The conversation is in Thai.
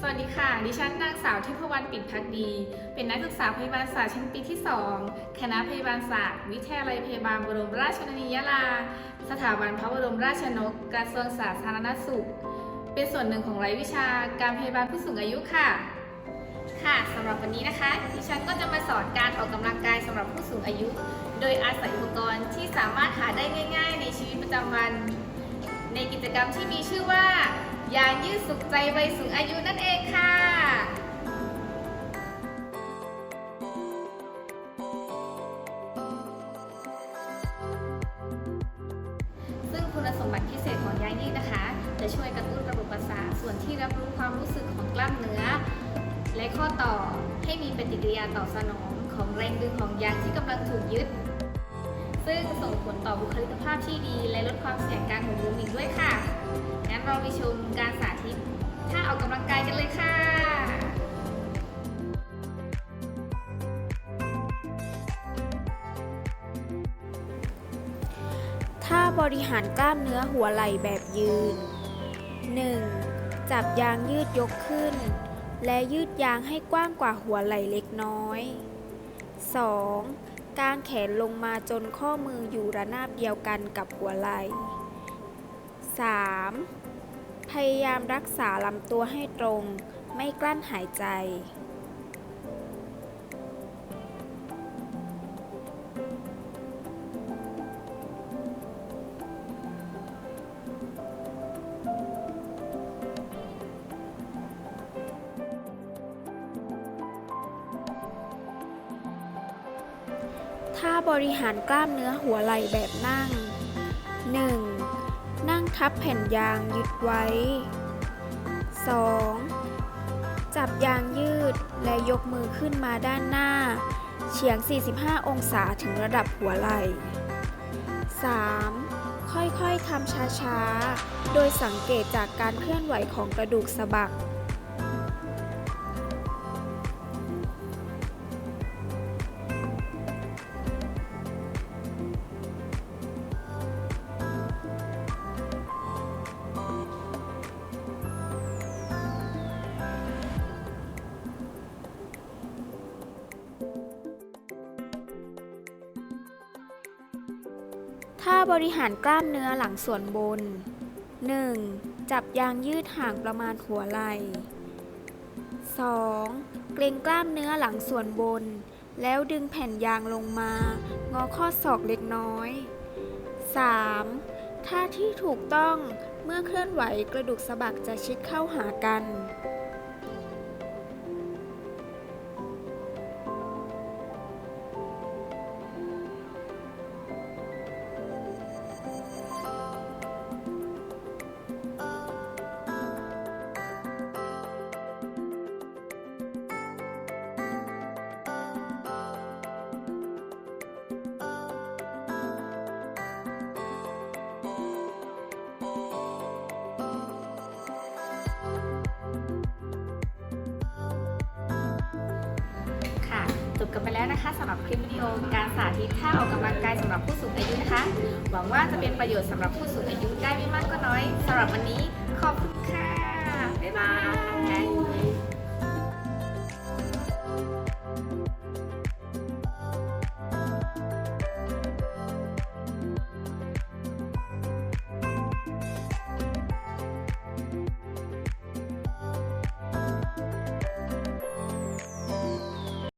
สวัสดีค่ะ ดิฉันนางสาวทิพวรรณปิ่นพักดี เป็นนักศึกษาพยาบาลศาสตร์ชั้นปีที่ 2 คณะพยาบาลศาสตร์ วิทยาลัยพยาบาลบรมราชชนนียาลา สถาบันพระบรมราชนก กระทรวงสาธารณสุข เป็นส่วนหนึ่งของรายวิชาการพยาบาลผู้สูงอายุค่ะ ค่ะสำหรับวันนี้นะคะ ดิฉันก็จะมาสอนการออกกำลังกายสำหรับผู้สูงอายุ โดยอาศัยอุปกรณ์ที่สามารถหาได้ง่าย ๆ ในชีวิตประจำวัน ในกิจกรรมที่มีชื่อว่า ยางยืดสุขใจวัยสูงอายุนั่นเองค่ะซึ่งคุณสมบัติพิเศษของยายืดนะคะ จะช่วยกระตุ้นระบบประสาทส่วนที่รับรู้ความรู้สึกของกล้ามเนื้อ และข้อต่อให้มีปฏิกิริยาตอบสนองของแรงดึงของยางที่กำลังถูกยึด ซึ่งส่งผลต่อบุคลิกภาพที่ดี และลดความเสี่ยงการหกล้มอีกด้วยค่ะ งั้นเราไปชมการสาธิตท่าออกกำลังกายกันเลยค่ะ ท่าบริหารกล้ามเนื้อหัวไหล่แบบยืน 1. จับยางยืดยกขึ้น และยืดยางให้กว้างกว่าหัวไหล่เล็กน้อย 2. กางแขนลงมาจนข้อมืออยู่ระนาบเดียวกันกับหัวไหล่ 3. พยายามรักษาลำตัวให้ตรง ไม่กลั้นหายใจท่าบริหารกล้ามเนื้อหัวไหล่แบบนั่ง 1. นั่งทับแผ่นยางยึดไว้ 2. จับยางยืดและยกมือขึ้นมาด้านหน้า เฉียง 45 องศาถึงระดับหัวไหล่ 3. ค่อยๆทำช้าๆ โดยสังเกตจากการเคลื่อนไหวของกระดูกสะบัก ท่าบริหารกล้ามเนื้อหลังส่วนบน 1. จับยางยืดห่างประมาณหัวไหล่ 2. เกร็งกล้ามเนื้อหลังส่วนบน แล้วดึงแผ่นยางลงมา งอข้อศอกเล็กน้อย 3. ท่าที่ถูกต้องเมื่อเคลื่อนไหวกระดูกสะบักจะชิดเข้าหากัน จบกันไปแล้วนะคะสำหรับคลิปวิดีโอการสาธิตท่าออกกำลังกายสำหรับผู้สูงอายุนะคะ หวังว่าจะเป็นประโยชน์สำหรับผู้สูงอายุได้ไม่มากก็น้อยสำหรับวันนี้ขอบคุณค่ะ บ๊ายบาย